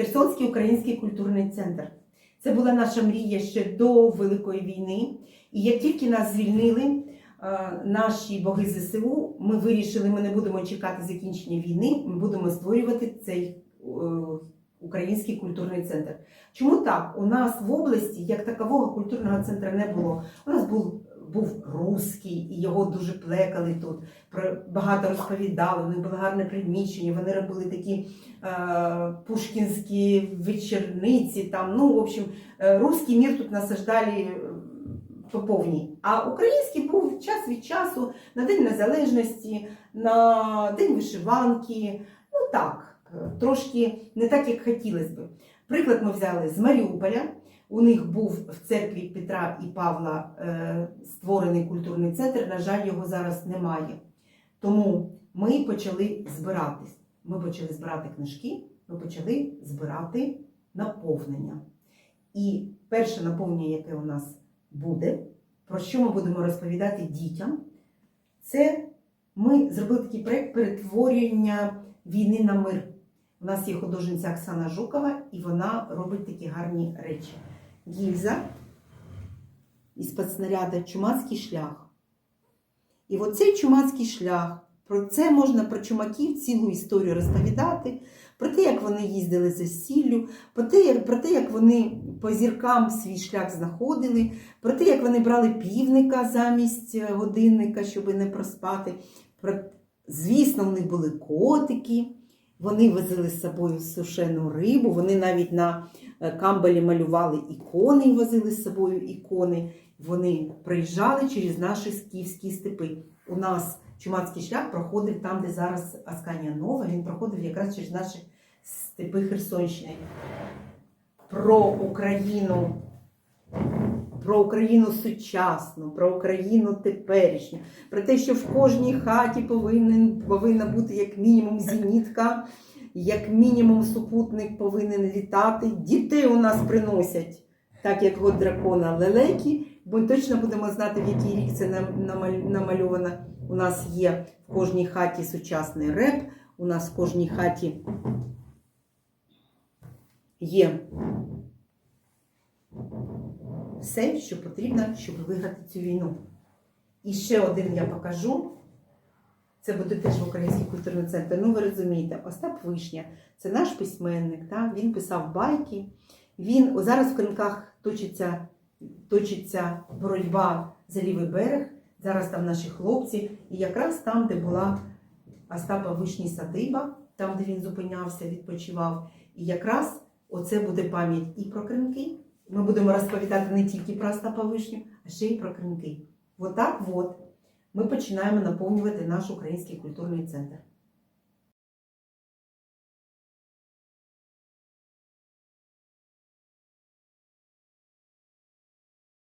Херсонський український культурний центр. Це була наша мрія ще до Великої війни. І як тільки нас звільнили, е, наші боги ЗСУ, ми вирішили, ми не будемо чекати закінчення війни, ми будемо створювати цей український культурний центр. Чому так? У нас в області як такового культурного центру не було. У нас був був русський, і його дуже плекали тут. Про багато розповідали. У них було гарне приміщення. Вони робили такі е, пушкінські вечорниці. Там, ну, в общем, е, русський мір тут насаждали е, по повній. А український був час від часу на День Незалежності, на День вишиванки. Ну так, е, трошки не так, як хотілося би. Приклад ми взяли з Маріуполя. У них був в церкві Петра і Павла е, створений культурний центр. На жаль, його зараз немає. Тому ми почали збиратись. Ми почали збирати книжки, ми почали збирати наповнення. І перше наповнення, яке у нас буде, про що ми будемо розповідати дітям, це ми зробили такий проєкт перетворення війни на мир. У нас є художниця Оксана Жукова, і вона робить такі гарні речі. Гільза із-під снаряда Чумацький шлях. І оцей чумацький шлях, про це можна про чумаків цілу історію розповідати, про те, як вони їздили за сіллю, про те, як, про те, як вони по зіркам свій шлях знаходили, про те, як вони брали півника замість е, годинника, щоб не проспати. Про... Звісно, в них були котики, вони возили з собою сушену рибу, вони навіть на камбалі малювали ікони і возили з собою ікони. Вони приїжджали через наші скіфські степи. У нас чумацький шлях проходив там, де зараз Асканія Нова, він проходив якраз через наші степи Херсонщини. Про Україну, про Україну сучасну, про Україну теперішню, про те, що в кожній хаті повинен, повинна бути як мінімум зенітка, як мінімум супутник повинен літати. Дітей у нас приносять, так як от дракона лелеки. Ми точно будемо знати, в який рік це нам- намаль- намальовано. У нас є в кожній хаті сучасний реп, у нас в кожній хаті є все, що потрібно, щоб виграти цю війну. І ще один я покажу. Це буде теж в Український культурний центр. Ну, ви розумієте, Остап Вишня це наш письменник. Так? Він писав байки. Він о, зараз в Кринках точиться, точиться боротьба за лівий берег. Зараз там наші хлопці. І якраз там, де була Остапа Вишні садиба, там, де він зупинявся, відпочивав. І якраз оце буде пам'ять і про Кринки. Ми будемо розповідати не тільки про Остапа Вишню, а ще й про Кринки. Отак от ми починаємо наповнювати наш український культурний центр.